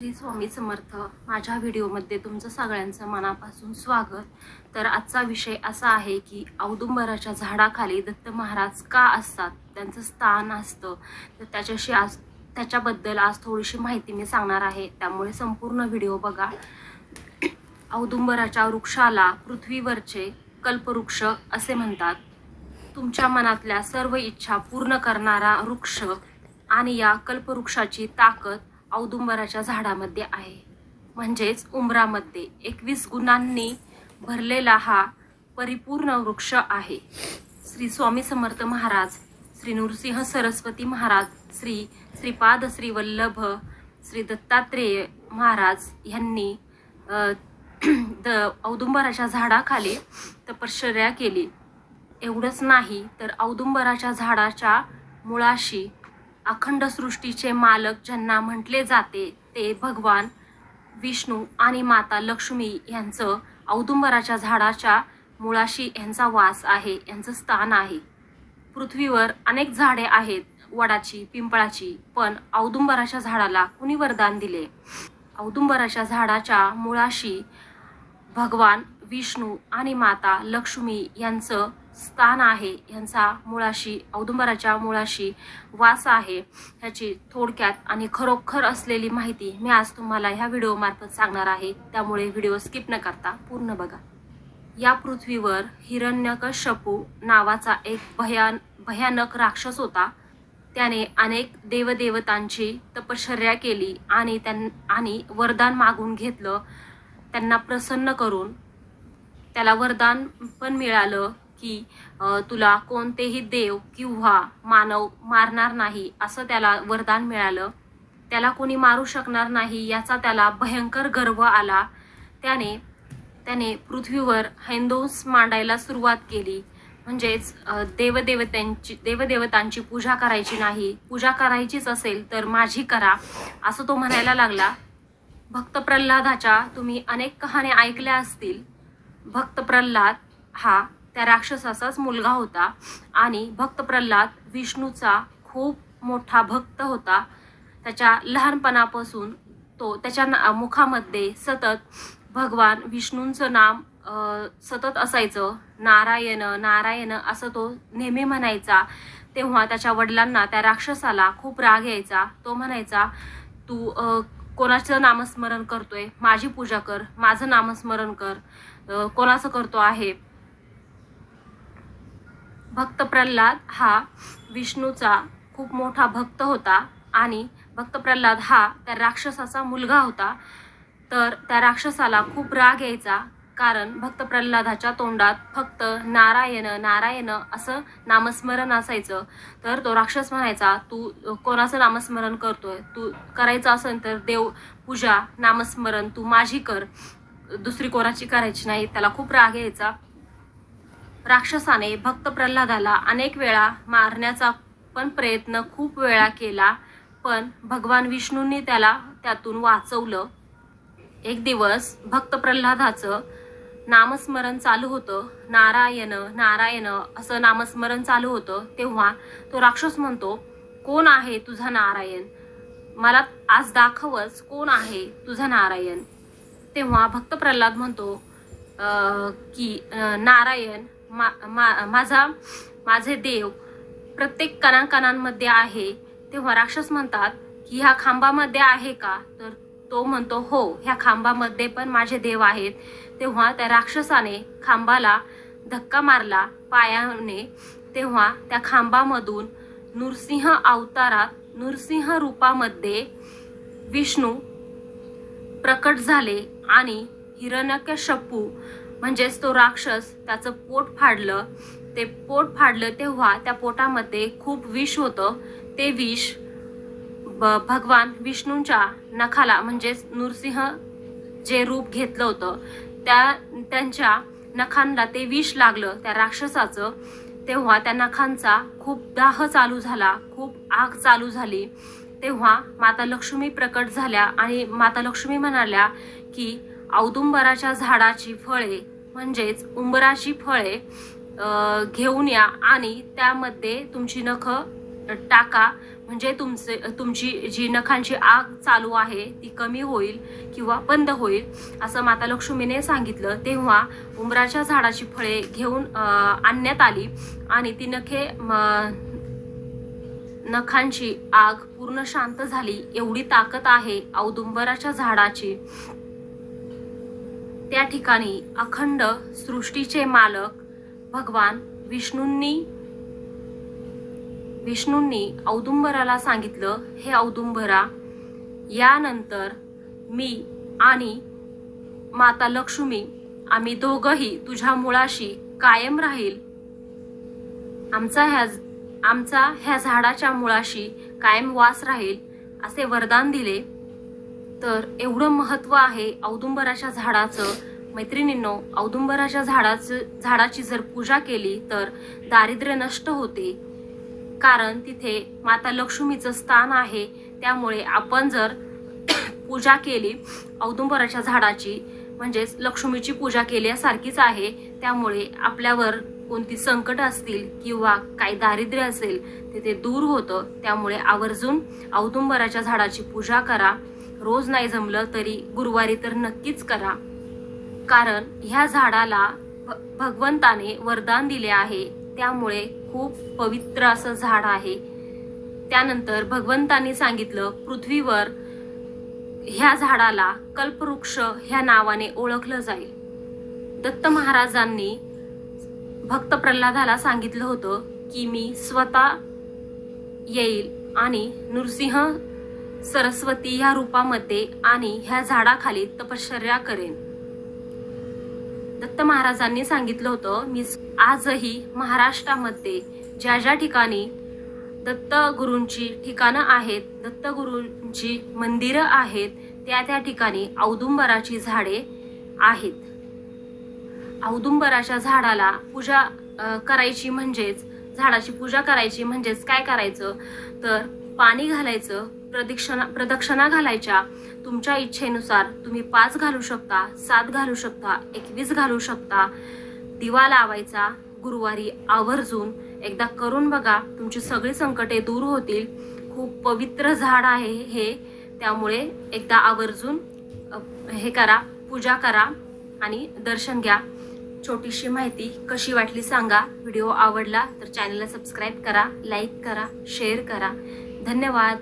श्री स्वामी समर्थ माझ्या व्हिडिओमध्ये तुमचं सगळ्यांचं मनापासून स्वागत. तर आजचा विषय असा आहे की औदुंबराच्या झाडाखाली दत्त महाराज का असतात? त्यांचं स्थान असतं. तर त्याच्याशी आज त्याच्याबद्दल आज थोडीशी माहिती मी सांगणार आहे. त्यामुळे संपूर्ण व्हिडिओ बघा. औदुंबराच्या वृक्षाला पृथ्वीवरचे कल्पवृक्ष असे म्हणतात. तुमच्या मनातल्या सर्व इच्छा पूर्ण करणारा वृक्ष आणि या कल्पवृक्षाची ताकद औदुंबराच्या झाडामध्ये आहे. म्हणजेच उंबरामध्ये एकवीस गुणांनी भरलेला हा परिपूर्ण वृक्ष आहे. श्री स्वामी समर्थ महाराज श्री नृसिंह सरस्वती महाराज श्री श्रीपाद श्री वल्लभ श्री दत्तात्रेय महाराज यांनी द औदुंबराच्या झाडाखाली तपश्चर्या केली. एवढंच नाही तर औदुंबराच्या झाडाच्या मुळाशी अखंड सृष्टीचे मालक ज्यांना म्हटले जाते ते भगवान विष्णू आणि माता लक्ष्मी यांचं औदुंबराच्या झाडाच्या मुळाशी यांचा वास आहे यांचं स्थान आहे. पृथ्वीवर अनेक झाडे आहेत वडाची पिंपळाची पण औदुंबराच्या झाडाला कुणी वरदान दिले? औदुंबराच्या झाडाच्या मुळाशी भगवान विष्णू आणि माता लक्ष्मी यांचं स्थान आहे. ह्यांचा मुळाशी औदुंबराच्या मुळाशी वास आहे. ह्याची थोडक्यात आणि खरोखर असलेली माहिती मी आज तुम्हाला ह्या व्हिडिओमार्फत सांगणार आहे. त्यामुळे व्हिडिओ स्किप न करता पूर्ण बघा. या पृथ्वीवर हिरण्यकशपू नावाचा एक भयान भयानक राक्षस होता. त्याने अनेक देवदेवतांची तपश्चर्या केली आणि त्यां आणि वरदान मागून घेतलं. त्यांना प्रसन्न करून त्याला वरदान पण मिळालं. की तुला कोणतेही देव किंवा मानव मारणार नाही असं त्याला वरदान मिळालं. त्याला कोणी मारू शकणार नाही याचा त्याला भयंकर गर्व आला. त्याने त्याने पृथ्वीवर हैंदोस मांडायला सुरुवात केली. म्हणजेच देवदेवतांची देवदेवतांची पूजा करायची नाही. पूजा करायचीच असेल तर माझी करा असं तो म्हणायला लागला. भक्त प्रल्हादाच्या तुम्ही अनेक कहाण्या ऐकल्या असतील. भक्त प्रल्हाद हा त्या राक्षसाचाच मुलगा होता आणि भक्त प्रल्हाद विष्णूचा खूप मोठा भक्त होता. त्याच्या लहानपणापासून तो त्याच्या ना- मुखामध्ये सतत भगवान विष्णूंचं नाम सतत असायचं. नारायण नारायण असं तो नेहमी म्हणायचा. तेव्हा त्याच्या वडिलांना त्या राक्षसाला खूप राग यायचा. तो म्हणायचा तू कोणाचं नामस्मरण करतोय? माझी पूजा कर. माझं नामस्मरण कर. कोणाचं करतो आहे? भक्त प्रल्हाद हा विष्णूचा खूप मोठा भक्त होता आणि भक्त प्रल्हाद हा त्या राक्षसाचा मुलगा होता. तर त्या राक्षसाला खूप राग यायचा कारण भक्त प्रल्हादाच्या तोंडात फक्त नारायण नारायण असं नामस्मरण असायचं. तर तो राक्षस म्हणायचा तू कोणाचं नामस्मरण करतोय? तू करायचं असेल तर देव पूजा नामस्मरण तू माझी कर. दुसरी कोणाची करायची नाही. त्याला खूप राग यायचा. राक्षसाने भक्त प्रल्हादाला अनेक वेळा मारण्याचा पण प्रयत्न खूप वेळा केला पण भगवान विष्णूंनी त्याला त्यातून वाचवलं. एक दिवस भक्त प्रल्हादाचं नामस्मरण चालू होतं. नारायण नारायण असं नामस्मरण चालू होतं. तेव्हा तो राक्षस म्हणतो कोण आहे तुझा नारायण? मला आज दाखवच कोण आहे तुझा नारायण. तेव्हा भक्त प्रल्हाद म्हणतो की नारायण मा, मा, माझा माझे देव प्रत्येक कणाकणांमध्ये आहे. तेव्हा राक्षस म्हणतात की ह्या खांबामध्ये आहे का? तर तो म्हणतो हो ह्या खांबामध्ये पण माझे देव आहेत. तेव्हा त्या राक्षसाने खांबाला धक्का मारला पायाने. तेव्हा त्या खांबामधून नृसिंह अवतारात नृसिंह रूपामध्ये विष्णू प्रकट झाले आणि हिरण्यकश्यपू म्हणजेच तो राक्षस त्याचं पोट फाडलं. ते पोट फाडलं तेव्हा त्या पोटामध्ये खूप विष होतं. ते विष ब- भगवान विष्णूंच्या नखाला म्हणजेच नृसिंह जे रूप घेतलं होतं त्या त्यांच्या नखांना ते विष लागलं त्या राक्षसाचं. तेव्हा त्या नखांचा खूप दाह चालू झाला खूप आग चालू झाली. तेव्हा माता लक्ष्मी प्रकट झाल्या आणि माता लक्ष्मी म्हणाल्या की औदुंबराच्या झाडाची फळे म्हणजेच उंबराची फळे घेऊन या आणि त्यामध्ये तुमची नखं टाका. म्हणजे तुमचे तुमची जी नखांची आग चालू आहे ती कमी होईल किंवा बंद होईल असं माता लक्ष्मीने सांगितलं. तेव्हा उंबराच्या झाडाची फळे घेऊन आणण्यात आली आणि ती नखे म, नखांची आग पूर्ण शांत झाली. एवढी ताकद आहे औदुंबराच्या झाडाची. त्या ठिकाणी अखंड सृष्टीचे मालक भगवान विष्णूंनी विष्णूंनी औदुंबराला सांगितलं हे औदुंबरा यानंतर मी आणि माता लक्ष्मी आम्ही दोघंही तुझ्या मुळाशी कायम राहील. आमचा ह्या आमचा ह्या झाडाच्या मुळाशी कायम वास राहील असे वरदान दिले. तर एवढं महत्त्व आहे औदुंबराच्या झाडाचं. मैत्रिणींनो औदुंबराच्या झाडाचं झाडाची जर पूजा केली तर दारिद्र्य नष्ट होते. कारण तिथे माता लक्ष्मीचं स्थान आहे. त्यामुळे आपण जर पूजा केली औदुंबराच्या झाडाची म्हणजेच लक्ष्मीची पूजा केल्यासारखीच आहे. त्यामुळे आपल्यावर कोणती संकट असतील किंवा काही दारिद्र्य असेल ते ते दूर होतं. त्यामुळे आवर्जून औदुंबराच्या झाडाची पूजा करा. रोज नाही जमलं तरी गुरुवारी तर नक्कीच करा. कारण ह्या झाडाला भ- भगवंताने वरदान दिले आहे. त्यामुळे खूप पवित्र असं झाड आहे. त्यानंतर भगवंतांनी सांगितलं पृथ्वीवर ह्या झाडाला कल्पवृक्ष ह्या नावाने ओळखलं जाईल. दत्त महाराजांनी भक्त प्रल्हादाला सांगितलं होतं की मी स्वतः येईल आणि नृसिंह सरस्वती ह्या रूपामध्ये आणि ह्या झाडाखाली तपश्चर्या करेन. दत्त महाराजांनी सांगितलं होतं मी आजही महाराष्ट्रामध्ये ज्या ज्या ठिकाणी दत्त गुरूंची ठिकाणं आहेत दत्त गुरूंची मंदिरं आहेत त्या त्या ठिकाणी औदुंबराची झाडे आहेत. औदुंबराच्या झाडाला पूजा करायची म्हणजेच झाडाची पूजा करायची म्हणजेच काय करायचं? तर पाणी घालायचं प्रदक्षिणा प्रदक्षिणा घालायच्या. तुमच्या इच्छेनुसार तुम्ही पाच घालू शकता सात घालू शकता एकवीस घालू शकता. दिवा लावायचा गुरुवारी आवर्जून. एकदा करून बघा तुमची सगळी संकटे दूर होतील. खूप पवित्र झाड आहे हे. त्यामुळे एकदा आवर्जून हे करा पूजा करा आणि दर्शन घ्या. छोटीशी माहिती कशी वाटली सांगा. व्हिडिओ आवडला तर चॅनलला सबस्क्राईब करा लाईक करा शेअर करा. धन्यवाद.